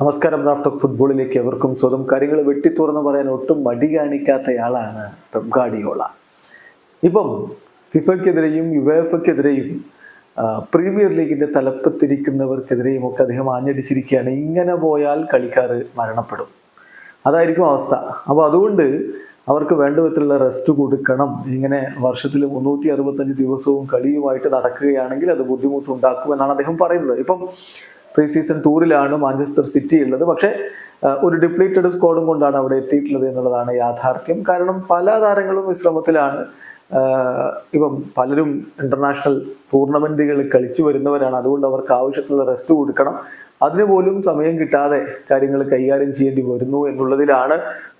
നമസ്കാരം റാഫ്റ്റോക്ക് ഫുട്ബോളിലേക്ക് എവർക്കും സ്വന്തം കാര്യങ്ങൾ വെട്ടിത്തുറന്ന് പറയാൻ ഒട്ടും മടി കാണിക്കാത്തയാളാണ് പെപ് ഗാഡിയോള ഇപ്പം ഫിഫയ്ക്കെതിരെയും യുവേഫയ്ക്കെതിരെയും പ്രീമിയർ ലീഗിന്റെ തലപ്പത്തിരിക്കുന്നവർക്കെതിരെയും ഒക്കെ അദ്ദേഹം ആഞ്ഞടിച്ചിരിക്കുകയാണ്. ഇങ്ങനെ പോയാൽ കളിക്കാർ മരണപ്പെടും. അതായിരിക്കും അവസ്ഥ. അപ്പോൾ അതുകൊണ്ട് അവർക്ക് വേണ്ട വിധത്തിലുള്ള റെസ്റ്റ് കൊടുക്കണം. ഇങ്ങനെ വർഷത്തിൽ മുന്നൂറ്റി അറുപത്തഞ്ച് ദിവസവും കളിയുമായിട്ട് നടക്കുകയാണെങ്കിൽ അത് ബുദ്ധിമുട്ടുണ്ടാക്കുമെന്നാണ് അദ്ദേഹം പറയുന്നത്. ഇപ്പം പ്രീ സീസൺ ടൂറിലാണ് മാഞ്ചസ്റ്റർ സിറ്റി ഉള്ളത്. പക്ഷേ ഒരു ഡിപ്ലീറ്റഡ് സ്ക്വാഡും കൊണ്ടാണ് അവിടെ എത്തിയിട്ടുള്ളത് എന്നുള്ളതാണ് യാഥാർത്ഥ്യം. കാരണം പല താരങ്ങളും വിശ്രമത്തിലാണ്. ഇപ്പം പലരും ഇന്റർനാഷണൽ ടൂർണമെന്റുകൾ കളിച്ചു വരുന്നവരാണ്. അതുകൊണ്ട് അവർക്ക് ആവശ്യത്തിലുള്ള റെസ്റ്റ് കൊടുക്കണം. അതിനുപോലും സമയം കിട്ടാതെ കാര്യങ്ങൾ കൈകാര്യം ചെയ്യേണ്ടി വരുന്നു എന്നുള്ളതിലാണ്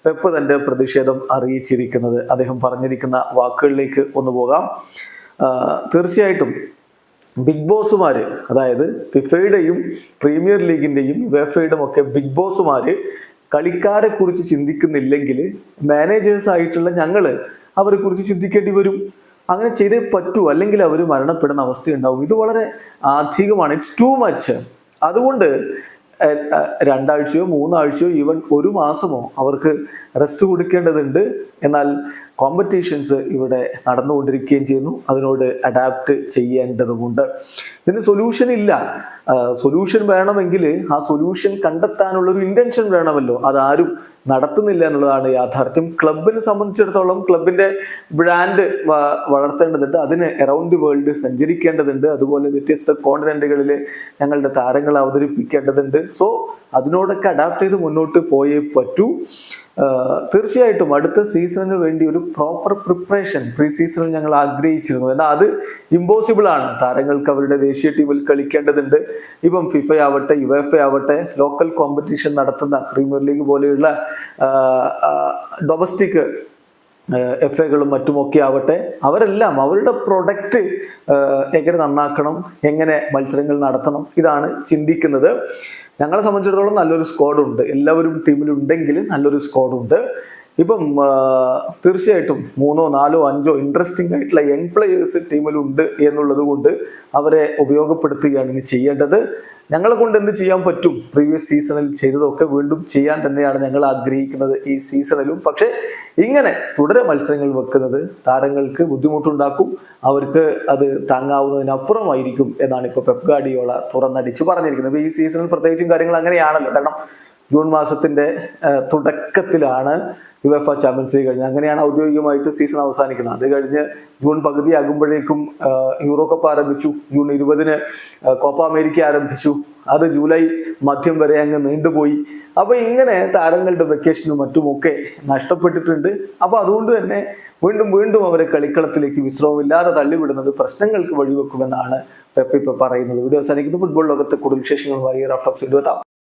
പെപ്പ് തന്റെ പ്രതിഷേധം അറിയിച്ചിരിക്കുന്നത്. അദ്ദേഹം പറഞ്ഞിരിക്കുന്ന വാക്കുകളിലേക്ക് ഒന്ന് പോകാം. തീർച്ചയായിട്ടും ബിഗ് ബോസുമാർ അതായത് ഫിഫയുടെയും പ്രീമിയർ ലീഗിന്റെയും വെഫയുടെയും ഒക്കെ ബിഗ് ബോസുമാർ കളിക്കാരെ കുറിച്ച് ചിന്തിക്കുന്നില്ലെങ്കിൽ മാനേജേഴ്സ് ആയിട്ടുള്ള ഞങ്ങൾ അവരെ കുറിച്ച് ചിന്തിക്കേണ്ടി വരും. അങ്ങനെ ചെയ്തേ പറ്റൂ. അല്ലെങ്കിൽ അവർ മരണപ്പെടുന്ന അവസ്ഥയുണ്ടാവും. ഇത് വളരെ അധികമാണ് ഇറ്റ്സ് ടു മച്ച് അതുകൊണ്ട് രണ്ടാഴ്ചയോ മൂന്നാഴ്ചയോ ഈവൻ ഒരു മാസമോ അവർക്ക് റെസ്റ്റ് കൊടുക്കേണ്ടതുണ്ട്. എന്നാൽ കോമ്പറ്റീഷൻസ് ഇവിടെ നടന്നുകൊണ്ടിരിക്കുകയും ചെയ്യുന്നു. അതിനോട് അഡാപ്റ്റ് ചെയ്യേണ്ടതുമുണ്ട് ഇതിന് സൊല്യൂഷൻ ഇല്ല. സൊല്യൂഷൻ വേണമെങ്കിൽ ആ സൊല്യൂഷൻ കണ്ടെത്താനുള്ള ഒരു ഇന്റൻഷൻ വേണമല്ലോ. അതാരും നടത്തുന്നില്ല എന്നുള്ളതാണ് യാഥാർത്ഥ്യം. ക്ലബിനെ സംബന്ധിച്ചിടത്തോളം ക്ലബിന്റെ ബ്രാൻഡ് വളർത്തേണ്ടതുണ്ട്. അതിന് അറൗണ്ട് ദി വേൾഡ് സഞ്ചരിക്കേണ്ടതുണ്ട്. അതുപോലെ വ്യത്യസ്ത കോണ്ടിനെന്റുകളിൽ ഞങ്ങളുടെ താരങ്ങളെ അവതരിപ്പിക്കേണ്ടതുണ്ട്. സോ അതിനോടൊക്കെ അഡാപ്റ്റ് ചെയ്ത് മുന്നോട്ട് പോയേ പറ്റൂ. തീർച്ചയായിട്ടും അടുത്ത സീസണിന് വേണ്ടി ഒരു പ്രോപ്പർ പ്രിപ്പറേഷൻ പ്രീ സീസണിൽ ഞങ്ങൾ ആഗ്രഹിച്ചിരുന്നു. എന്നാൽ അത് ഇമ്പോസിബിൾ ആണ്. താരങ്ങൾക്ക് അവരുടെ ദേശീയ ടീമിൽ കളിക്കേണ്ടതുണ്ട്. ഇപ്പം ഫിഫ ആവട്ടെ യു എഫ് ആവട്ടെ ലോക്കൽ കോമ്പറ്റീഷൻ നടത്തുന്ന പ്രീമിയർ ലീഗ് പോലെയുള്ള ഡൊമസ്റ്റിക് എഫ് എകളും മറ്റുമൊക്കെ ആവട്ടെ അവരെല്ലാം അവരുടെ പ്രൊഡക്റ്റ് എങ്ങനെ നന്നാക്കണം എങ്ങനെ മത്സരങ്ങൾ നടത്തണം ഇതാണ് ചിന്തിക്കുന്നത്. ഞങ്ങളെ സംബന്ധിച്ചിടത്തോളം നല്ലൊരു സ്ക്വാഡുണ്ട് എല്ലാവരും ടീമിലുണ്ടെങ്കിൽ നല്ലൊരു സ്ക്വാഡുണ്ട് ഇപ്പം തീർച്ചയായിട്ടും മൂന്നോ നാലോ അഞ്ചോ ഇൻട്രസ്റ്റിംഗ് ആയിട്ടുള്ള യങ് പ്ലേയേഴ്സ് ടീമിലുണ്ട് എന്നുള്ളത് കൊണ്ട് അവരെ ഉപയോഗപ്പെടുത്തുകയാണ് ഇനി ചെയ്യേണ്ടത്. ഞങ്ങളെ കൊണ്ട് എന്ത് ചെയ്യാൻ പറ്റും? പ്രീവിയസ് സീസണിൽ ചെയ്തതൊക്കെ വീണ്ടും ചെയ്യാൻ തന്നെയാണ് ഞങ്ങൾ ആഗ്രഹിക്കുന്നത് ഈ സീസണിലും പക്ഷേ ഇങ്ങനെ തുടരെ മത്സരങ്ങൾ വെക്കുന്നത് താരങ്ങൾക്ക് ബുദ്ധിമുട്ടുണ്ടാക്കും. അവർക്ക് അത് താങ്ങാവുന്നതിനപ്പുറമായിരിക്കും എന്നാണ് ഇപ്പോൾ പെപ് ഗാഡിയോള തുറന്നടിച്ച് പറഞ്ഞിരിക്കുന്നത്. ഈ സീസണിൽ പ്രത്യേകിച്ചും കാര്യങ്ങൾ അങ്ങനെയാണല്ലോ. കാരണം ജൂൺ മാസത്തിന്റെ തുടക്കത്തിലാണ് യുഎഫ ചാമ്പ്യൻസ് ലീഗ് കഴിഞ്ഞ് അങ്ങനെയാണ് ഔദ്യോഗികമായിട്ട് സീസൺ അവസാനിക്കുന്നത്. അത് കഴിഞ്ഞ് ജൂൺ പകുതി ആകുമ്പോഴേക്കും യൂറോ കപ്പ് ആരംഭിച്ചു. ജൂൺ ഇരുപതിന് കോപ്പ അമേരിക്ക ആരംഭിച്ചു. അത് ജൂലൈ മധ്യം വരെ അങ്ങ് നീണ്ടുപോയി. അപ്പൊ ഇങ്ങനെ താരങ്ങളുടെ വെക്കേഷനും മറ്റുമൊക്കെ നഷ്ടപ്പെട്ടിട്ടുണ്ട്. അപ്പൊ അതുകൊണ്ട് തന്നെ വീണ്ടും വീണ്ടും അവരെ കളിക്കളത്തിലേക്ക് വിശ്രമമില്ലാതെ തള്ളിവിടുന്നത് പ്രശ്നങ്ങൾക്ക് വഴിവെക്കുമെന്നാണ് പെപ്പ ഇപ്പൊ പറയുന്നത്. വീഡിയോ അവസാനിക്കുന്നു. ഫുട്ബോൾ ലോകത്തെ കൂടുതൽ വിശേഷങ്ങളുമായി റഫ്ലക്സ് എത്താം.